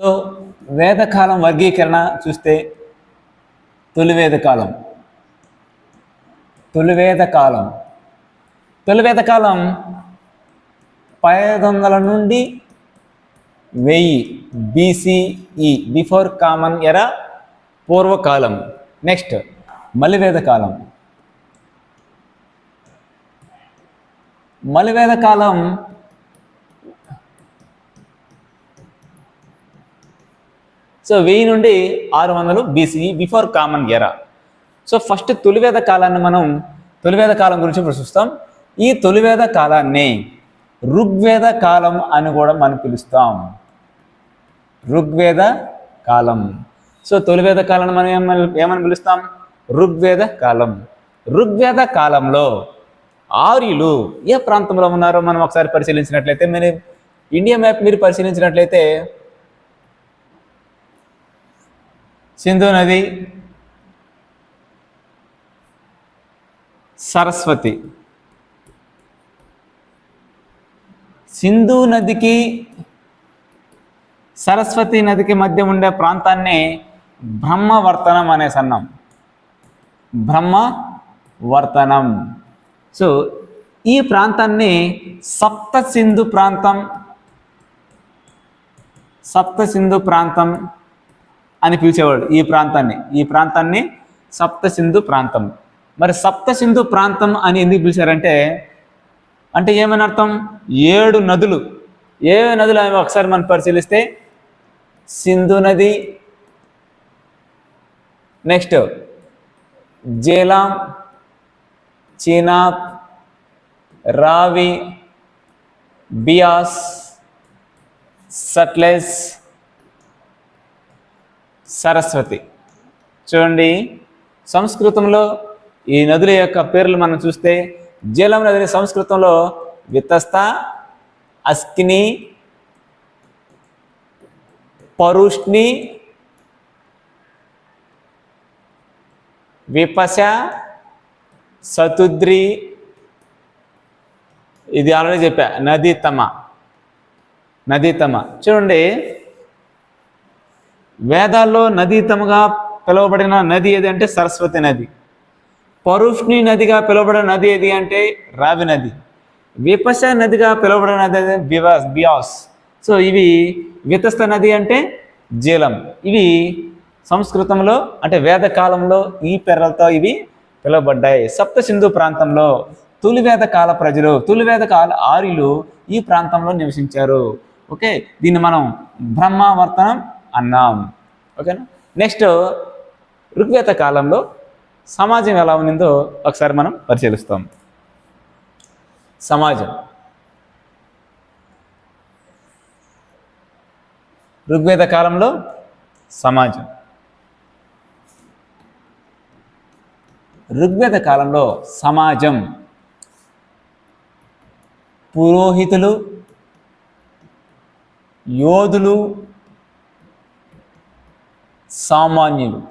So వేదకాలం వర్గీకరణ చూస్తే తొలివేద కాలం తొలివేద కాలం తొలివేద కాలం పదహైదు వందల నుండి వెయ్యి బీసీఈ బిఫోర్ కామన్ ఎరా పూర్వకాలం. నెక్స్ట్ మలివేద కాలం మలివేద కాలం సో వెయ్యి నుండి ఆరు వందలు BC before common era so first తొలివేద కాలాన్ని మనం తొలివేద కాలం గురించి ఇప్పుడు చూస్తాం ఈ తొలివేద కాలాన్ని ఋగ్వేద కాలం అని కూడా మనం పిలుస్తాం. ఋగ్వేద కాలం. సో తొలివేద కాలాన్ని మనం ఏమని ఏమని పిలుస్తాం? ఋగ్వేద కాలం. ఋగ్వేద కాలంలో ఆర్యులు ఏ ప్రాంతంలో ఉన్నారో మనం ఒకసారి పరిశీలించినట్లయితే మీరు ఇండియా మ్యాప్ మీరు పరిశీలించినట్లయితే సింధు నది సరస్వతి. సింధు నదికి సరస్వతి నదికి మధ్య ఉండే ప్రాంతాన్ని బ్రహ్మవర్తనం అనేసి అన్నాం. బ్రహ్మవర్తనం. సో ఈ ప్రాంతాన్ని సప్త సింధు ప్రాంతం సప్త సింధు ప్రాంతం అని పిలిచేవాడు ఈ ప్రాంతాన్ని. ఈ ప్రాంతాన్ని సప్త సింధు ప్రాంతం. మరి సప్త సింధు ప్రాంతం అని ఎందుకు పిలిచారంటే అంటే ఏమని అర్థం ఏడు నదులు. ఏ నదులు అవి ఒకసారి మనం పరిశీలిస్తే సింధు నది నెక్స్ట్ జేలాం చీనాబ్ రావి బియాస్ సట్లెస్ సరస్వతి. చూడండి సంస్కృతంలో ఈ నదుల యొక్క పేర్లు మనం చూస్తే జలం నదిని సంస్కృతంలో వితస్త అస్కిని పరుష్ణి విపశ సతుద్రి. ఇది ఆల్రెడీ చెప్పా నదీతమ. నదీతమ. చూడండి వేదాల్లో నదీతముగా పిలువబడిన నది ఏది అంటే సరస్వతి నది. పరుష్ణి నదిగా పిలువబడిన నది ఏది అంటే రావి నది. విపశ నదిగా పిలువబడిన నది బివాస్ బియాస్. సో ఇవి వితస్త నది అంటే జీలం. ఇవి సంస్కృతంలో అంటే వేద కాలంలో ఈ పెర్రలతో ఇవి పిలువబడ్డాయి. సప్త సింధు ప్రాంతంలో తులివేద కాల ప్రజలు తులివేద కాల ఆర్యులు ఈ ప్రాంతంలో నివసించారు. ఓకే దీన్ని మనం బ్రహ్మావర్తనం అన్నాం. ఓకేనా? నెక్స్ట్ ఋగ్వేద కాలంలో సమాజం ఎలా ఉన్నిందో ఒకసారి మనం పరిశీలిస్తాం. సమాజం. ఋగ్వేద కాలంలో సమాజం. ఋగ్వేద కాలంలో సమాజం. పురోహితులు యోధులు సామాన్యులు.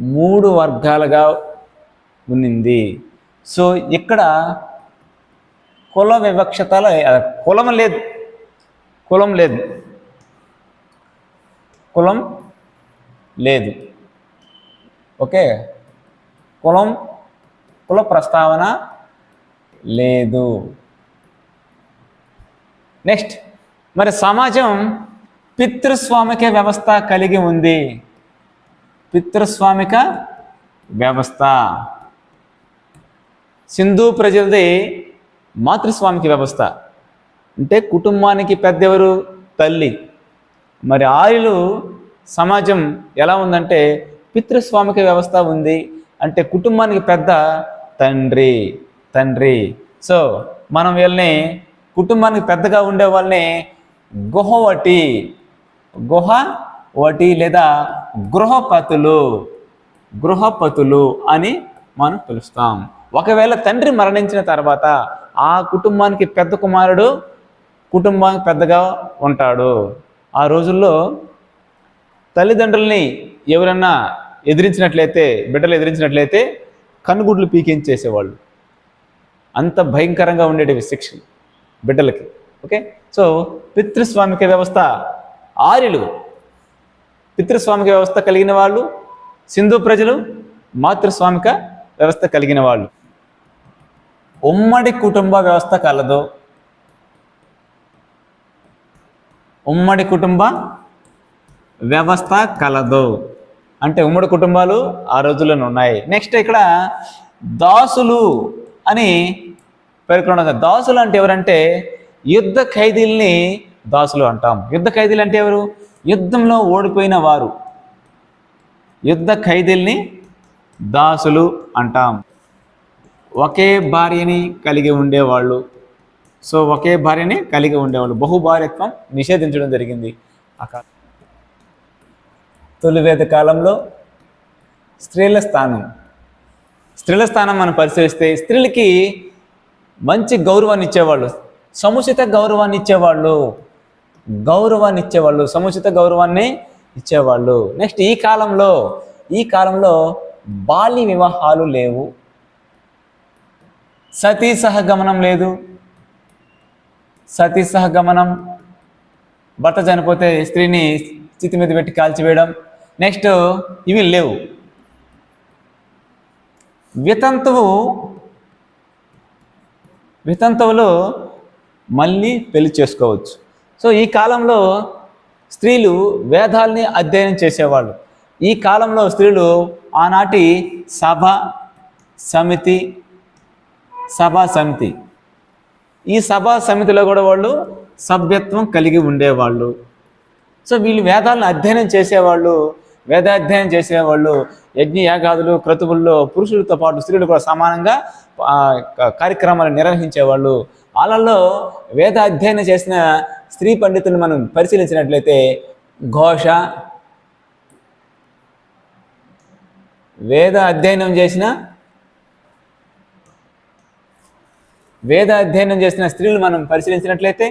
మూడు వర్గాలుగా ఉన్నింది. సో ఇక్కడ కుల వివక్షత కులం లేదు. కులం లేదు. కులం లేదు. ఓకే? కులం కుల ప్రస్తావన లేదు. నెక్స్ట్ మరి సమాజం పితృస్వామిక వ్యవస్థ కలిగి ఉంది. పితృస్వామిక వ్యవస్థ. సింధు ప్రజలది మాతృస్వామిక వ్యవస్థ. అంటే కుటుంబానికి పెద్ద ఎవరు తల్లి. మరి ఆయులు సమాజం ఎలా ఉందంటే పితృస్వామిక వ్యవస్థ ఉంది. అంటే కుటుంబానికి పెద్ద తండ్రి తండ్రి. సో మనం వీళ్ళని కుటుంబానికి పెద్దగా ఉండే వాళ్ళని గుహవటి గుహ ఒకటి లేదా గృహపతులు గృహపతులు అని మనం పిలుస్తాం. ఒకవేళ తండ్రి మరణించిన తర్వాత ఆ కుటుంబానికి పెద్ద కుమారుడు కుటుంబానికి పెద్దగా ఉంటాడు. ఆ రోజుల్లో తల్లిదండ్రుల్ని ఎవరన్నా ఎదిరించినట్లయితే బిడ్డలు ఎదిరించినట్లయితే కనుగుడ్లు పీకించేసేవాళ్ళు. అంత భయంకరంగా ఉండేటివి శిక్షలు బిడ్డలకి. ఓకే? సో పితృస్వామిక వ్యవస్థ ఆర్యులు పితృస్వామిక వ్యవస్థ కలిగిన వాళ్ళు సింధు ప్రజలు మాతృస్వామిక వ్యవస్థ కలిగిన వాళ్ళు. ఉమ్మడి కుటుంబ వ్యవస్థ కలదు. ఉమ్మడి కుటుంబ వ్యవస్థ కలదు. అంటే ఉమ్మడి కుటుంబాలు ఆ రోజుల్లోనే ఉన్నాయి. నెక్స్ట్ ఇక్కడ దాసులు అని పేర్కొనడం దాసులు అంటే ఎవరంటే యుద్ధ ఖైదీల్ని దాసులు అంటాం. యుద్ధ ఖైదీలు అంటే ఎవరు? యుద్ధంలో ఓడిపోయిన వారు. యుద్ధ ఖైదీల్ని దాసులు అంటాం. ఒకే భార్యని కలిగి ఉండేవాళ్ళు. సో ఒకే భార్యని కలిగి ఉండేవాళ్ళు. బహుభార్యత్వం నిషేధించడం జరిగింది. అక్కడ తొలివేద కాలంలో స్త్రీల స్థానం. స్త్రీల స్థానం మనం పరిశీలిస్తే స్త్రీలకి మంచి గౌరవాన్ని ఇచ్చేవాళ్ళు. సముచిత గౌరవాన్ని ఇచ్చేవాళ్ళు. గౌరవాన్ని ఇచ్చేవాళ్ళు సముచిత గౌరవాన్ని ఇచ్చేవాళ్ళు. నెక్స్ట్ ఈ కాలంలో ఈ కాలంలో బాల్య వివాహాలు లేవు. సతీ సహగమనం లేదు. సతీ సహగమనం భర్త చనిపోతే స్త్రీని స్థితి మీద పెట్టి కాల్చివేయడం. నెక్స్ట్ ఇవి లేవు. వితంతువు వితంతువులు మళ్ళీ పెళ్ళి చేసుకోవచ్చు. సో ఈ కాలంలో స్త్రీలు వేదాల్ని అధ్యయనం చేసేవాళ్ళు. ఈ కాలంలో స్త్రీలు ఆనాటి సభ సమితి సభా సమితి. ఈ సభా సమితిలో కూడా వాళ్ళు సభ్యత్వం కలిగి ఉండేవాళ్ళు. సో వీళ్ళు వేదాలను అధ్యయనం చేసేవాళ్ళు వేదాధ్యయనం చేసేవాళ్ళు యజ్ఞ యాగాదులు క్రతువుల్లో పురుషులతో పాటు స్త్రీలు కూడా సమానంగా కార్యక్రమాలు నిర్వహించేవాళ్ళు. వాళ్ళల్లో వేద అధ్యయనం చేసిన స్త్రీ పండితులను మనం పరిశీలించినట్లయితే ఘోష వేద అధ్యయనం చేసిన వేద అధ్యయనం చేసిన స్త్రీలు మనం పరిశీలించినట్లయితే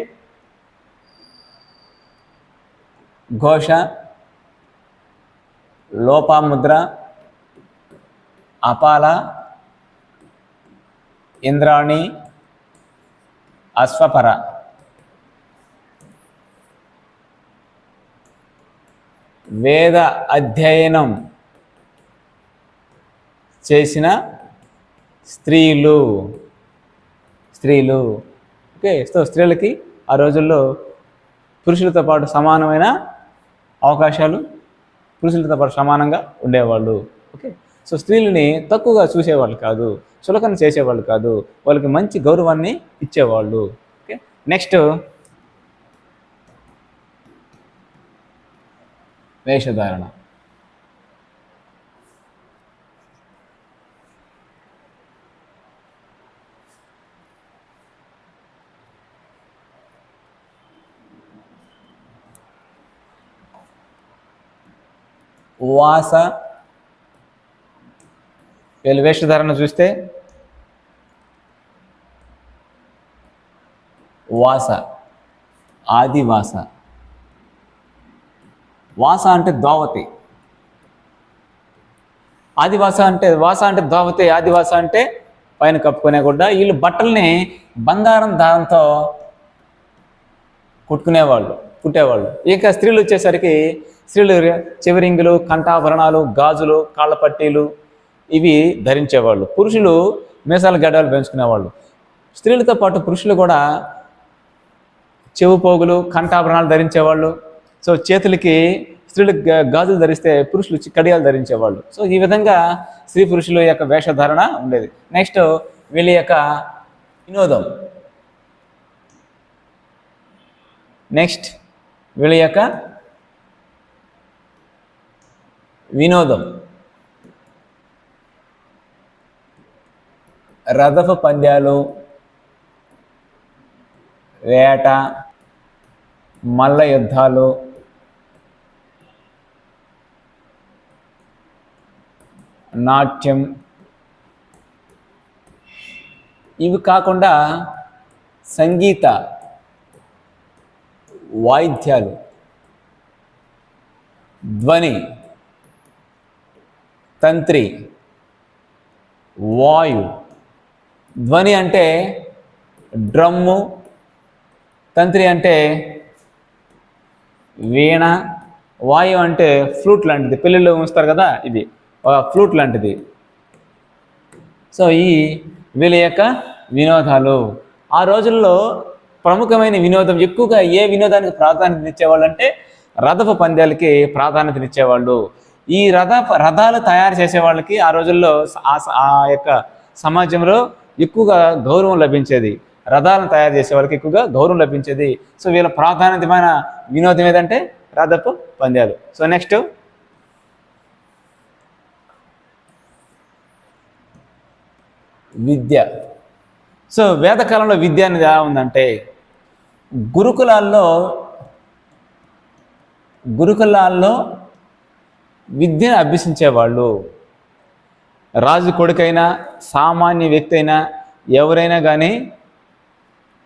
ఘోష లోపాముద్ర అపాల ఇంద్రాణి అశ్వపర. వేద అధ్యయనం చేసిన స్త్రీలు. స్త్రీలు. ఓకే సో స్త్రీలకి ఆ రోజుల్లో పురుషులతో పాటు సమానమైన అవకాశాలు పురుషులతో పాటు సమానంగా ఉండేవాళ్ళు. ఓకే సో స్త్రీలని తక్కువగా చూసేవాళ్ళు కాదు చులకన చేసేవాళ్ళు కాదు వాళ్ళకి మంచి గౌరవాన్ని ఇచ్చేవాళ్ళు. ఓకే నెక్స్ట్ వేషధారణ. వాస వీళ్ళు వేషధారణ చూస్తే వాస ఆదివాస. వాస అంటే దోవతి ఆదివాస అంటే వాస అంటే దోవతి ఆదివాస అంటే పైన కప్పుకునే గుడ్డ. వీళ్ళు బట్టల్ని బంగారం దారంతో కుట్టుకునేవాళ్ళు కుట్టేవాళ్ళు. ఇక స్త్రీలు వచ్చేసరికి స్త్రీలు చివరింగులు చెవిరింగులు కంఠాభరణాలు గాజులు కాళ్ళ పట్టీలు ఇవి ధరించేవాళ్ళు. పురుషులు మీసాల గడ్డలు పెంచుకునేవాళ్ళు. స్త్రీలతో పాటు పురుషులు కూడా చెవు పోగులు కంఠాభరణాలు ధరించేవాళ్ళు. సో చేతులకి స్త్రీలు గాజులు ధరిస్తే పురుషులు కడియాలు ధరించేవాళ్ళు. సో ఈ విధంగా స్త్రీ పురుషుల యొక్క వేషధారణ ఉండేది. నెక్స్ట్ వీళ్ళ యొక్క వినోదం. నెక్స్ట్ వీళ్ళ యొక్క వినోదం. రథపు పంద్యాలు వేట మల్ల యుద్ధాలు నాట్యం. ఇవి కాకుండా సంగీత వాయిద్యాలు ధ్వని తంత్రి వాయు. ధ్వని అంటే డ్రమ్ము తంత్రి అంటే వీణ వాయు అంటే ఫ్లూట్ లాంటిది. పెళ్ళిళ్ళు ఉంచుతారు కదా ఇది. ఫ్లూట్ లాంటిది. సో ఈ వీళ్ళ యొక్క వినోదాలు ఆ రోజుల్లో ప్రముఖమైన వినోదం ఎక్కువగా ఏ వినోదానికి ప్రాధాన్యత ఇచ్చేవాళ్ళు అంటే రథపు పందాలకి ప్రాధాన్యతనిచ్చేవాళ్ళు ఈ రథ రథాలు తయారు చేసే వాళ్ళకి ఆ రోజుల్లో ఆ స- ఆ యొక్క సమాజంలో ఎక్కువగా గౌరవం లభించేది. రథాలను తయారు చేసే వాళ్ళకి ఎక్కువగా గౌరవం లభించేది. సో వీళ్ళ ప్రాధాన్యతమైన వినోదం ఏదంటే రథపు పందాలు. సో నెక్స్ట్ విద్య. సో వేదకాలంలో విద్య అనేది ఎలా ఉందంటే గురుకులాల్లో గురుకులాల్లో విద్యను అభ్యసించేవాళ్ళు. రాజు కొడుకైనా సామాన్య వ్యక్తి అయినా ఎవరైనా కానీ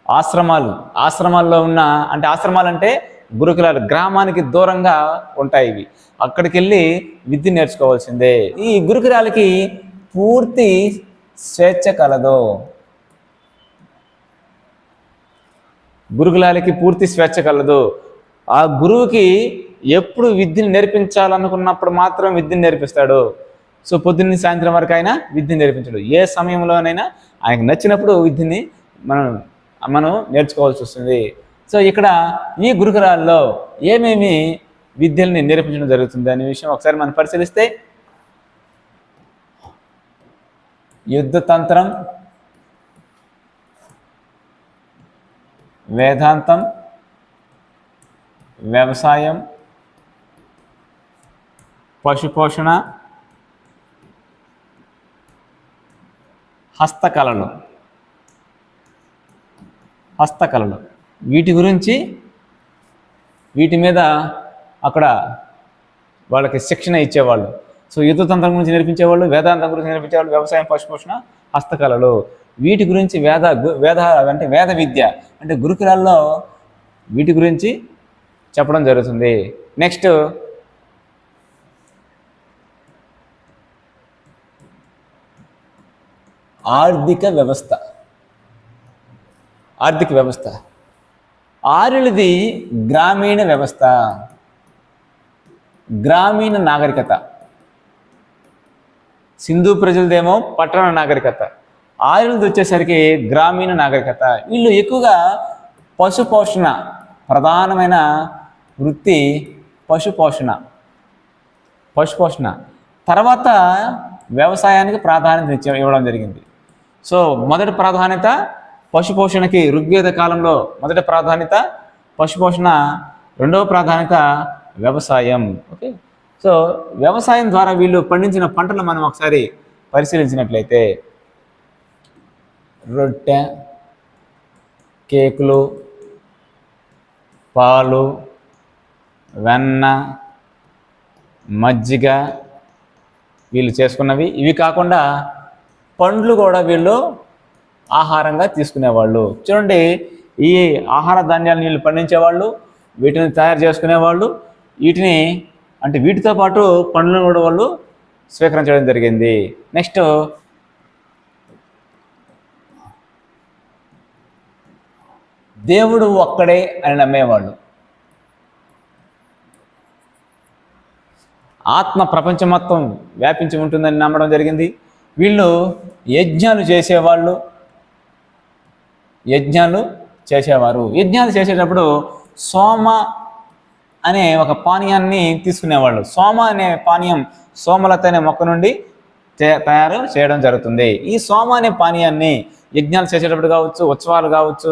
ఆశ్రమాలు ఆశ్రమాల్లో ఉన్న అంటే ఆశ్రమాలు అంటే గురుకులాలు గ్రామానికి దూరంగా ఉంటాయి ఇవి. అక్కడికి వెళ్ళి విద్య నేర్చుకోవాల్సిందే. ఈ గురుకులాలకి పూర్తి స్వేచ్ఛ కలదు. గురుకులాలకి పూర్తి స్వేచ్ఛ కలదు. ఆ గురువుకి ఎప్పుడు విద్యను నేర్పించాలనుకున్నప్పుడు మాత్రం విద్యను నేర్పిస్తాడు. సో పొద్దున్న సాయంత్రం వరకు అయినా విద్యను నేర్పించడు. ఏ సమయంలోనైనా ఆయనకు నచ్చినప్పుడు విద్యని మనం మనం నేర్చుకోవాల్సి వస్తుంది. సో ఇక్కడ ఈ గురుకులాల్లో ఏమేమి విద్యల్ని నేర్పించడం జరుగుతుంది అనే విషయం ఒకసారి మనం పరిశీలిస్తే యుద్ధ తంత్రం వేదాంతం వ్యవసాయం పశుపోషణ హస్తకళలు. హస్తకళలు. వీటి గురించి వీటి మీద అక్కడ వాళ్ళకి శిక్షణ ఇచ్చేవాళ్ళు. సో యుద్ధతంత్రం గురించి నేర్పించేవాళ్ళు వేదాంతం గురించి నేర్పించేవాళ్ళు వ్యవసాయం పశుపోషణ హస్తకళలు. వీటి గురించి వేద వేద అంటే వేద విద్య అంటే గురుకులాల్లో వీటి గురించి చెప్పడం జరుగుతుంది. నెక్స్ట్ ఆర్థిక వ్యవస్థ. ఆర్థిక వ్యవస్థ. ఆరులది గ్రామీణ వ్యవస్థ. గ్రామీణ నాగరికత. సింధు ప్రజలదేమో పట్టణ నాగరికత. ఆర్యులది వచ్చేసరికి గ్రామీణ నాగరికత. వీళ్ళు ఎక్కువగా పశుపోషణ ప్రధానమైన వృత్తి పశుపోషణ. పశుపోషణ. తర్వాత వ్యవసాయానికి ప్రాధాన్యత ఇవ్వడం జరిగింది. సో మొదటి ప్రాధాన్యత పశుపోషణకి ఋగ్వేద కాలంలో మొదటి ప్రాధాన్యత పశుపోషణ. రెండవ ప్రాధాన్యత వ్యవసాయం. ఓకే? సో వ్యవసాయం ద్వారా వీళ్ళు పండించిన పంటలు మనం ఒకసారి పరిశీలించినట్లయితే రొట్టె కేకులు పాలు వెన్న మజ్జిగ వీళ్ళు చేసుకున్నవి. ఇవి కాకుండా పండ్లు కూడా వీళ్ళు ఆహారంగా తీసుకునేవాళ్ళు. చూడండి ఈ ఆహార ధాన్యాలను వీళ్ళు పండించేవాళ్ళు వీటిని తయారు చేసుకునేవాళ్ళు వీటిని అంటే వీటితో పాటు పండ్లను కూడా వాళ్ళు స్వీకరించడం జరిగింది. నెక్స్ట్ దేవుడు ఒక్కడే అని నమ్మేవాళ్ళు. ఆత్మ ప్రపంచం మొత్తం వ్యాపించి ఉంటుందని నమ్మడం జరిగింది. వీళ్ళు యజ్ఞాలు చేసేవాళ్ళు. యజ్ఞాలు చేసేవారు. యజ్ఞాలు చేసేటప్పుడు సోమ అనే ఒక పానీయాన్ని తీసుకునేవాళ్ళు. సోమ అనే పానీయం సోమలత అనే మొక్క నుండి తయారు చేయడం జరుగుతుంది. ఈ సోమ అనే పానీయాన్ని యజ్ఞాలు చేసేటప్పుడు కావచ్చు ఉత్సవాలు కావచ్చు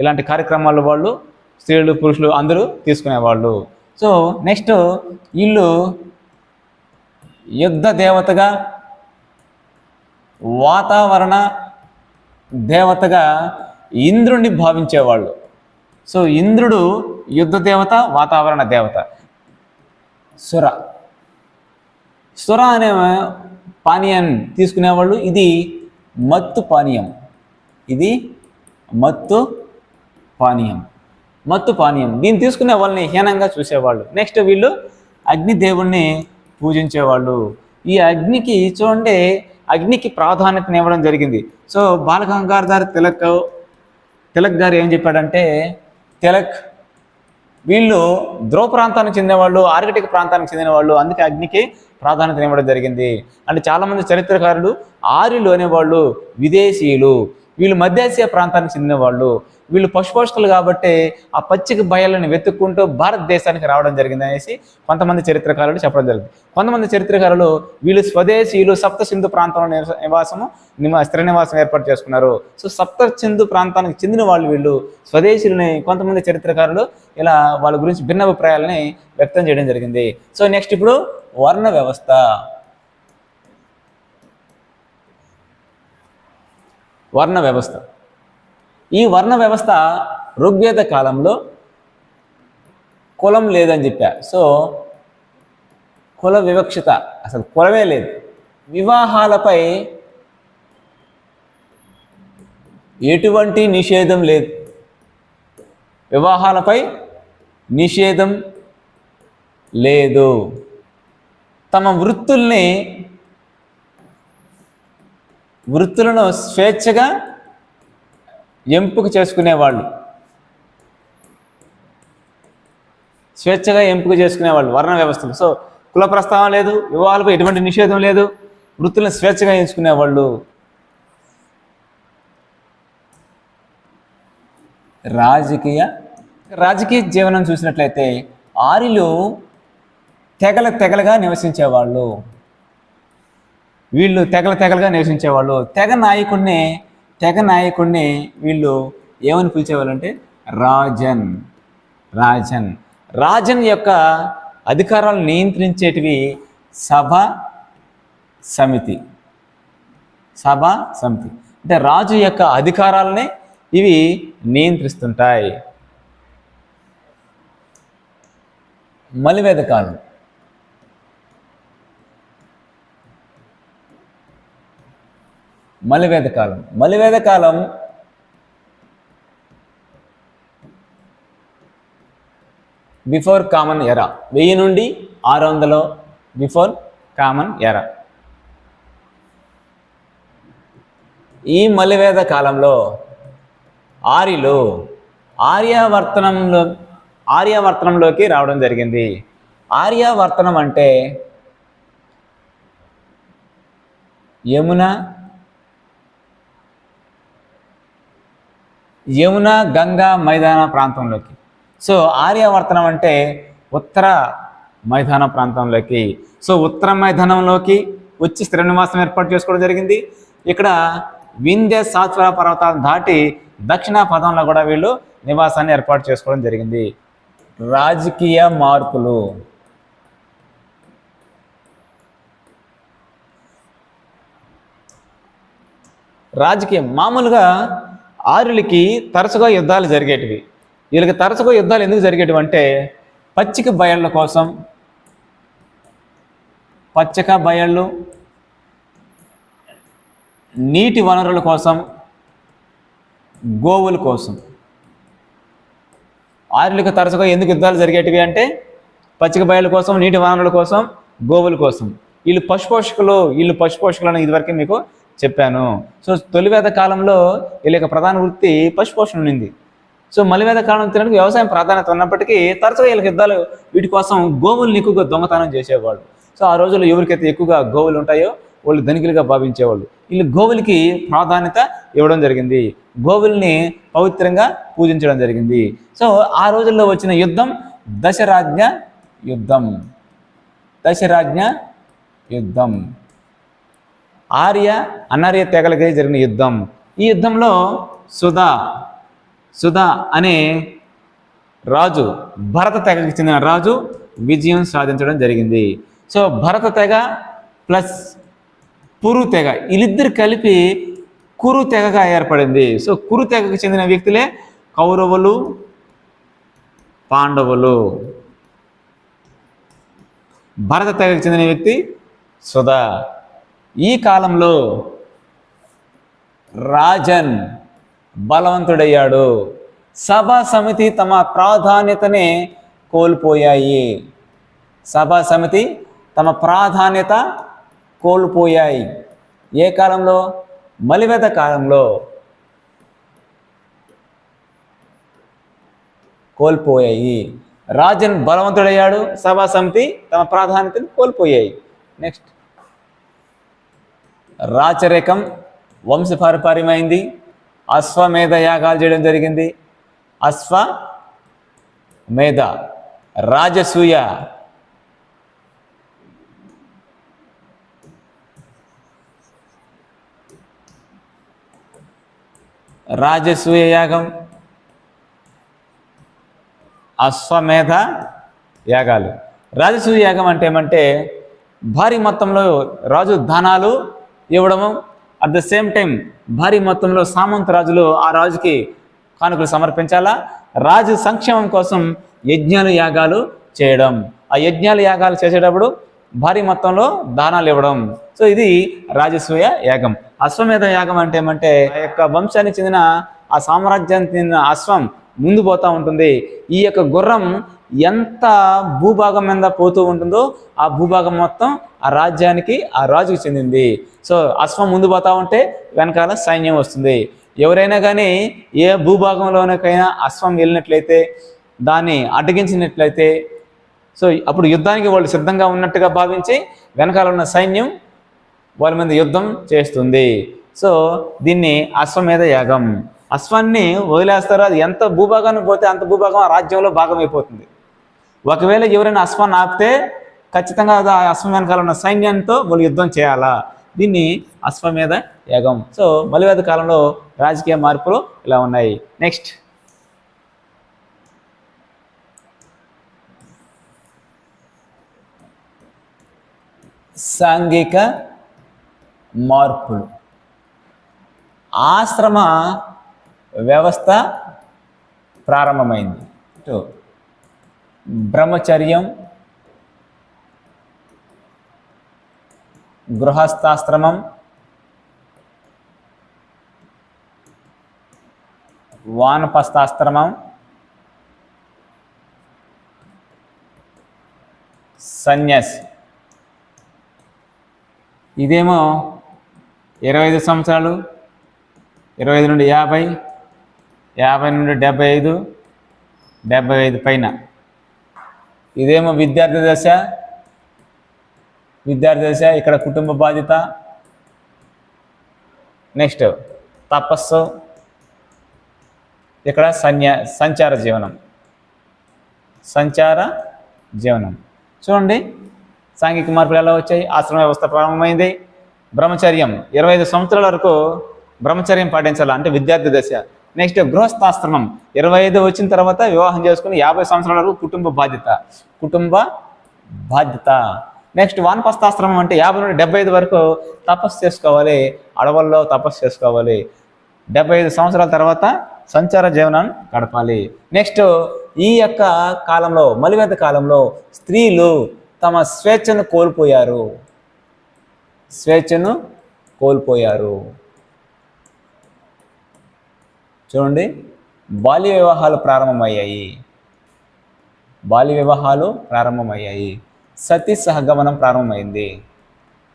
ఇలాంటి కార్యక్రమాలు వాళ్ళు స్త్రీలు పురుషులు అందరూ తీసుకునేవాళ్ళు. సో నెక్స్ట్ వీళ్ళు యుద్ధ దేవతగా వాతావరణ దేవతగా ఇంద్రుణ్ణి భావించేవాళ్ళు. సో ఇంద్రుడు యుద్ధ దేవత వాతావరణ దేవత. సుర. సుర అనే పానీయాన్ని తీసుకునేవాళ్ళు ఇది మత్తు పానీయం. ఇది మత్తు పానీయం. మత్తు పానీయం. దీన్ని తీసుకునే వాళ్ళని హీనంగా చూసేవాళ్ళు. నెక్స్ట్ వీళ్ళు అగ్నిదేవుణ్ణి పూజించేవాళ్ళు. ఈ అగ్నికి చూడండి అగ్నికి ప్రాధాన్యతను ఇవ్వడం జరిగింది. సో బాలగంగాధర్ తిలక్ తిలక్ గారు ఏం చెప్పాడంటే తిలక్. వీళ్ళు ధ్రువ ప్రాంతానికి చెందిన వాళ్ళు ఆర్కిటిక్ ప్రాంతానికి చెందిన వాళ్ళు అందుకే అగ్నికి ప్రాధాన్యత ఇవ్వడం జరిగింది. అంటే చాలామంది చరిత్రకారులు ఆర్యులు అనేవాళ్ళు విదేశీయులు. వీళ్ళు మధ్యాసియా ప్రాంతానికి చెందిన వాళ్ళు వీళ్ళు పశుపోషకులు కాబట్టి ఆ పచ్చిక భయాలను వెతుక్కుంటూ భారతదేశానికి రావడం జరిగింది అనేసి కొంతమంది చరిత్రకారులు చెప్పడం జరిగింది. కొంతమంది చరిత్రకారులు వీళ్ళు స్వదేశీయులు సప్త సింధు ప్రాంతంలో నివాసము నిమ స్థిర నివాసం ఏర్పాటు చేసుకున్నారు. సో సప్త సింధు ప్రాంతానికి చెందిన వాళ్ళు వీళ్ళు స్వదేశీయులని కొంతమంది చరిత్రకారులు ఇలా వాళ్ళ గురించి భిన్న అభిప్రాయాలని వ్యక్తం చేయడం జరిగింది. సో నెక్స్ట్ ఇప్పుడు వర్ణ వ్యవస్థ. వర్ణ వ్యవస్థ. ఈ వర్ణ వ్యవస్థ ఋగ్వేద కాలంలో కులం లేదని చెప్పా. సో కుల వివక్షత అసలు కులమే లేదు. వివాహాలపై ఎటువంటి నిషేధం లేదు. వివాహాలపై నిషేధం లేదు. తమ వృత్తుల్ని వృత్తులను స్వేచ్ఛగా ఎంపిక చేసుకునేవాళ్ళు. స్వేచ్ఛగా ఎంపిక చేసుకునేవాళ్ళు వర్ణ వ్యవస్థలు. సో కుల ప్రస్తావన లేదు వివాహాలపై ఎటువంటి నిషేధం లేదు. వృత్తులను స్వేచ్ఛగా ఎంచుకునేవాళ్ళు. రాజకీయ రాజకీయ జీవనం చూసినట్లయితే ఆరిలు తెగల తెగలుగా నివసించేవాళ్ళు. వీళ్ళు తెగల తెగలుగా నివసించేవాళ్ళు. తెగ నాయకుడిని తెగ నాయకుడిని వీళ్ళు ఏమని పిలిచేవాళ్ళు అంటే రాజన్ రాజన్. రాజన్ యొక్క అధికారాలు నియంత్రించేటివి సభ సమితి. సభ సమితి. అంటే రాజు యొక్క అధికారాలని ఇవి నియంత్రిస్తుంటాయి. మలివేద మలివేద కాలం. మలివేద కాలం బిఫోర్ కామన్ ఎరా. వెయ్యి నుండి ఆరు వందలు బిఫోర్ కామన్ ఎరా. ఈ మలివేద కాలంలో ఆర్యులు ఆర్యావర్తనంలో ఆర్యావర్తనంలోకి రావడం జరిగింది. ఆర్యావర్తనం అంటే యమున యమున గంగా మైదాన ప్రాంతంలోకి. సో ఆర్యావర్తనం అంటే ఉత్తర మైదాన ప్రాంతంలోకి. సో ఉత్తర మైదానంలోకి వచ్చి స్థిర నివాసం ఏర్పాటు చేసుకోవడం జరిగింది. ఇక్కడ వింధ్య సాత్వర పర్వతాలను దాటి దక్షిణ పదంలో కూడా వీళ్ళు నివాసాన్ని ఏర్పాటు చేసుకోవడం జరిగింది. రాజకీయ మార్పులు. రాజకీయం. మామూలుగా ఆర్యులకి తరచుగా యుద్ధాలు జరిగేటివి. వీళ్ళకి తరచుగా యుద్ధాలు ఎందుకు జరిగేటివి అంటే పచ్చిక బయళ్ళ కోసం. పచ్చిక బయళ్ళు నీటి వనరుల కోసం గోవుల కోసం. ఆర్యులకు తరచుగా ఎందుకు యుద్ధాలు జరిగేటివి అంటే పచ్చిక బయళ్ళ కోసం నీటి వనరుల కోసం గోవుల కోసం. వీళ్ళు పశుపోషకులు వీళ్ళు పశుపోషకులు అని ఇదివరకే మీకు చెప్పాను. సో తొలివేద కాలంలో వీళ్ళ యొక్క ప్రధాన వృత్తి పశుపోషణ ఉండింది. సో మలివేద కాలం తినడానికి వ్యవసాయం ప్రాధాన్యత ఉన్నప్పటికీ తరచుగా వీళ్ళకి యుద్ధాలు వీటి కోసం గోవుల్ని ఎక్కువగా దొంగతనం చేసేవాళ్ళు. సో ఆ రోజుల్లో ఎవరికైతే ఎక్కువగా గోవులు ఉంటాయో వాళ్ళు ధనికులుగా భావించేవాళ్ళు. వీళ్ళు గోవులకి ప్రాధాన్యత ఇవ్వడం జరిగింది. గోవుల్ని పవిత్రంగా పూజించడం జరిగింది. సో ఆ రోజుల్లో వచ్చిన యుద్ధం దశరాజ్ఞ యుద్ధం. దశరాజ్ఞ యుద్ధం. ఆర్య అనార్య తెగలకి జరిగిన యుద్ధం. ఈ యుద్ధంలో సుధా సుధా అనే రాజు భరత తెగకి చెందిన రాజు విజయం సాధించడం జరిగింది. సో భరత తెగ ప్లస్ పురు తెగ వీళ్ళిద్దరు కలిపి కురు తెగగా ఏర్పడింది. సో కురు తెగకు చెందిన వ్యక్తులే కౌరవులు పాండవులు. భరత తెగకు చెందిన వ్యక్తి సుధా. ఈ కాలంలో రాజన్ బలవంతుడయ్యాడు. సభా సమితి తమ ప్రాధాన్యతనే కోల్పోయాయి. సభా సమితి తమ ప్రాధాన్యత కోల్పోయాయి. ఏ కాలంలో? మలివేద కాలంలో కోల్పోయాయి. రాజన్ బలవంతుడయ్యాడు. సభా సమితి తమ ప్రాధాన్యతను కోల్పోయాయి. నెక్స్ట్. రాచరికం వంశపారపార్యమైంది. అశ్వమేధ యాగాలు చేయడం జరిగింది. అశ్వ మేధ రాజసూయ రాజసూయ యాగం. అశ్వమేధ యాగాలు. రాజసూయ యాగం అంటే ఏమంటే భారీ మొత్తంలో రాజు దానాలు ఇవ్వడము. అట్ ద సేమ్ టైం భారీ మొత్తంలో సామంత రాజులు ఆ రాజుకి కానుకలు సమర్పించాలా? రాజు సంక్షేమం కోసం యజ్ఞాలు యాగాలు చేయడం. ఆ యజ్ఞాలు యాగాలు చేసేటప్పుడు భారీ మొత్తంలో దానాలు ఇవ్వడం. సో ఇది రాజసూయ యాగం. అశ్వమేధ యాగం అంటే ఏమంటే ఆ యొక్క వంశానికి చెందిన ఆ సామ్రాజ్యానికి చెందిన అశ్వం ముందు పోతూ ఉంటుంది. ఈ యొక్క గుర్రం ఎంత భూభాగం మీద పోతూ ఉంటుందో ఆ భూభాగం మొత్తం ఆ రాజ్యానికి ఆ రాజుకు చెందింది. సో అశ్వం ముందు పోతూ ఉంటే వెనకాల సైన్యం వస్తుంది. ఎవరైనా కానీ ఏ భూభాగంలోనకైనా అశ్వం వెళ్ళినట్లయితే దాన్ని అడ్డగించినట్లయితే సో అప్పుడు యుద్ధానికి వాళ్ళు సిద్ధంగా ఉన్నట్టుగా భావించి వెనకాల ఉన్న సైన్యం వాళ్ళ మీద యుద్ధం చేస్తుంది. సో దీన్ని అశ్వమేధ యాగం. అశ్వాన్ని వదిలేస్తారో అది ఎంత భూభాగానికి పోతే అంత భూభాగం ఆ రాజ్యంలో భాగం అయిపోతుంది ఒకవేళ ఎవరైనా అశ్వాన్ని ఆపితే ఖచ్చితంగా అశ్వం వెనకాల ఉన్న సైన్యంతో వాళ్ళు యుద్ధం చేయాలా? దీన్ని అశ్వమేధ యాగం. సో మలివేద కాలంలో రాజకీయ మార్పులు ఇలా ఉన్నాయి. నెక్స్ట్ సాంఘిక మార్పులు. ఆశ్రమ వ్యవస్థ ప్రారంభమైంది. ఇటు బ్రహ్మచర్యం గృహస్థాశ్రమం వానపస్థాశ్రమం సన్యాసి. ఇదేమో ఇరవై ఐదు సంవత్సరాలు ఇరవై ఐదు నుండి యాభై యాభై నుండి డెబ్బై ఐదు డెబ్బై ఐదు పైన. ఇదేమో విద్యార్థి దశ. విద్యార్థి దశ ఇక్కడ కుటుంబ బాధ్యత. నెక్స్ట్ తపస్సు. ఇక్కడ సన్యా సంచార జీవనం. సంచార జీవనం. చూడండి సాంఘిక మార్పులు ఎలా వచ్చాయి? ఆశ్రమ వ్యవస్థ ప్రారంభమైంది. బ్రహ్మచర్యం. ఇరవై ఐదు సంవత్సరాల వరకు బ్రహ్మచర్యం పాటించాలి? అంటే విద్యార్థి దశ. నెక్స్ట్ గృహస్థాశ్రమం. ఇరవై ఐదు వచ్చిన తర్వాత వివాహం చేసుకుని యాభై సంవత్సరాల వరకు కుటుంబ బాధ్యత. కుటుంబ బాధ్యత. నెక్స్ట్ వానపస్థాశ్రమం అంటే యాభై నుండి డెబ్బై ఐదు వరకు తపస్సు చేసుకోవాలి. అడవుల్లో తపస్సు చేసుకోవాలి. డెబ్బై ఐదు సంవత్సరాల తర్వాత సంచార జీవనాన్ని గడపాలి. నెక్స్ట్ ఈ యొక్క కాలంలో మలివేద కాలంలో స్త్రీలు తమ స్వేచ్ఛను కోల్పోయారు. స్వేచ్ఛను కోల్పోయారు. చూడండి. బాల్య వివాహాలు ప్రారంభమయ్యాయి. బాల్య వివాహాలు ప్రారంభమయ్యాయి. సతీ సహగమనం ప్రారంభమైంది.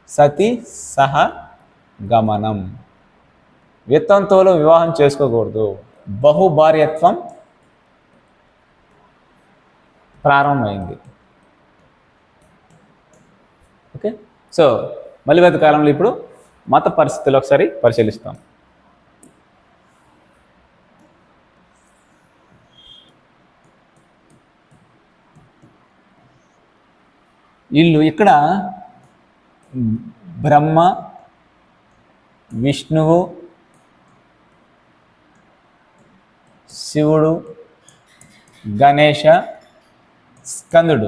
సతీ సహ గమనం వితంతువులు వివాహం చేసుకోకూడదు. బహుభార్యత్వం ప్రారంభమైంది. ఓకే? సో మలివేద కాలంలో ఇప్పుడు మత పరిస్థితులు ఒకసారి పరిశీలిస్తాం. వీళ్ళు ఇక్కడ బ్రహ్మ విష్ణువు శివుడు గణేష స్కందుడు.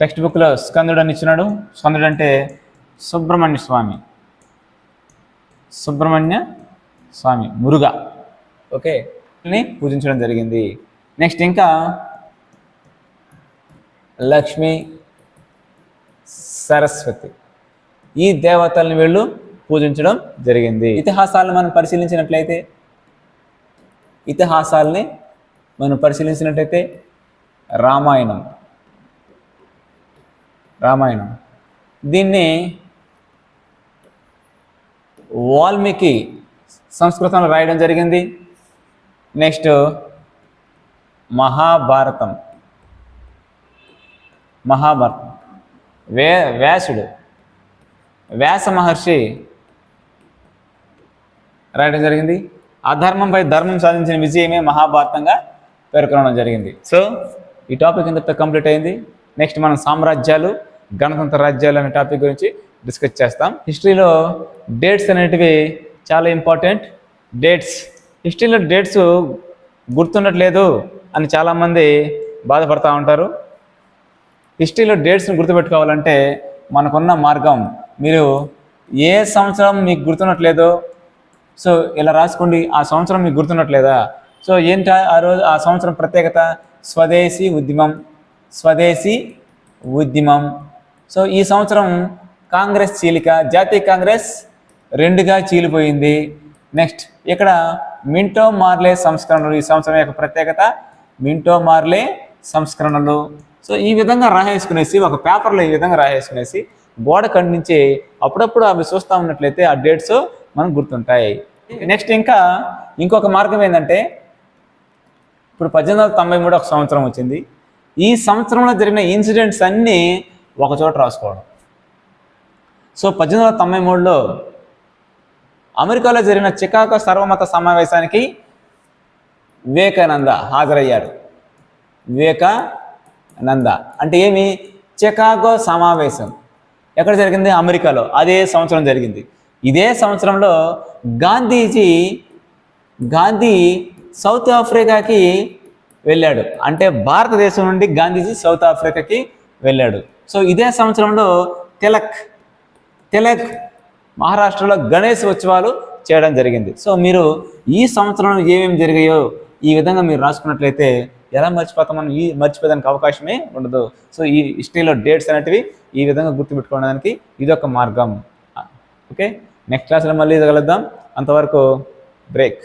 టెక్స్ట్ బుక్లో స్కందుడు అని ఇచ్చినాడు. స్కందుడు అంటే సుబ్రహ్మణ్య స్వామి. సుబ్రహ్మణ్య స్వామి మురుగా. ఓకే? ని పూజించడం జరిగింది. నెక్స్ట్ ఇంకా లక్ష్మి సరస్వతి. ఈ దేవతల్ని వీళ్ళు పూజించడం జరిగింది. ఇతిహాసాలను మనం పరిశీలించినట్లయితే ఇతిహాసాలని మనం పరిశీలించినట్లయితే రామాయణం. రామాయణం. దీన్ని వాల్మీకి సంస్కృతంలో రాయడం జరిగింది. నెక్స్ట్ మహాభారతం. మహాభారతం. వే వ్యాసుడు. వ్యాస మహర్షి రాయడం జరిగింది. అధర్మంపై ధర్మం సాధించిన విజయమే మహాభారతంగా పేర్కొనడం జరిగింది. సో ఈ టాపిక్ ఇంతటితో కంప్లీట్ అయింది. నెక్స్ట్ మనం సామ్రాజ్యాలు గణతంత్ర రాజ్యాలు అనే టాపిక్ గురించి డిస్కస్ చేస్తాం. హిస్టరీలో డేట్స్ అనేటివి చాలా ఇంపార్టెంట్. డేట్స్. హిస్టరీలో డేట్స్ గుర్తుండట్లేదు అని చాలామంది బాధపడుతూ ఉంటారు. హిస్టరీలో డేట్స్ని గుర్తుపెట్టుకోవాలంటే మనకున్న మార్గం మీరు ఏ సంవత్సరం మీకు గుర్తున్నట్లేదో సో ఇలా రాసుకోండి ఆ సంవత్సరం మీకు గుర్తున్నట్లేదా? సో ఏంట ఆ రోజు ఆ సంవత్సరం ప్రత్యేకత? స్వదేశీ ఉద్యమం. స్వదేశీ ఉద్యమం. సో ఈ సంవత్సరం కాంగ్రెస్ చీలిక జాతీయ కాంగ్రెస్ రెండుగా చీలిపోయింది. నెక్స్ట్ ఇక్కడ మింటో మార్లే సంస్కరణలు. ఈ సంవత్సరం యొక్క ప్రత్యేకత మింటో మార్లే సంస్కరణలు. సో ఈ విధంగా రాసేసుకునేసి ఒక పేపర్లో ఈ విధంగా రాసేసుకునేసి గోడ ఖండించి అప్పుడప్పుడు అవి చూస్తూ ఉన్నట్లయితే ఆ డేట్స్ మనకు గుర్తుంటాయి. నెక్స్ట్ ఇంకా ఇంకొక మార్గం ఏంటంటే ఇప్పుడు పద్దెనిమిది వందల తొంభై మూడు ఒక సంవత్సరం వచ్చింది. ఈ సంవత్సరంలో జరిగిన ఇన్సిడెంట్స్ అన్నీ ఒక చోట రాసుకోవడం. సో పద్దెనిమిది వందల తొంభై మూడులో అమెరికాలో జరిగిన చికాగో సర్వమత సమావేశానికి వివేకానంద హాజరయ్యారు. నంద. అంటే ఏమి? చికాగో సమావేశం. ఎక్కడ జరిగింది? అమెరికాలో. అదే సంవత్సరం జరిగింది. ఇదే సంవత్సరంలో గాంధీజీ గాంధీ సౌత్ ఆఫ్రికాకి వెళ్ళాడు. అంటే భారతదేశం నుండి గాంధీజీ సౌత్ ఆఫ్రికాకి వెళ్ళాడు. సో ఇదే సంవత్సరంలో తిలక్ తిలక్ మహారాష్ట్రలో గణేష్ ఉత్సవాలు చేయడం జరిగింది. సో మీరు ఈ సంవత్సరంలో ఏమేమి జరిగాయో ఈ విధంగా మీరు రాసుకున్నట్లయితే ఎలా మర్చిపోతాం మనం ఈ మర్చిపోదానికి అవకాశమే ఉండదు. సో ఈ హిస్టరీలో డేట్స్ అనేటివి ఈ విధంగా గుర్తుపెట్టుకోవడానికి ఇది ఒక మార్గం. ఓకే? నెక్స్ట్ క్లాస్లో మళ్ళీ కలుద్దాం అంతవరకు బ్రేక్.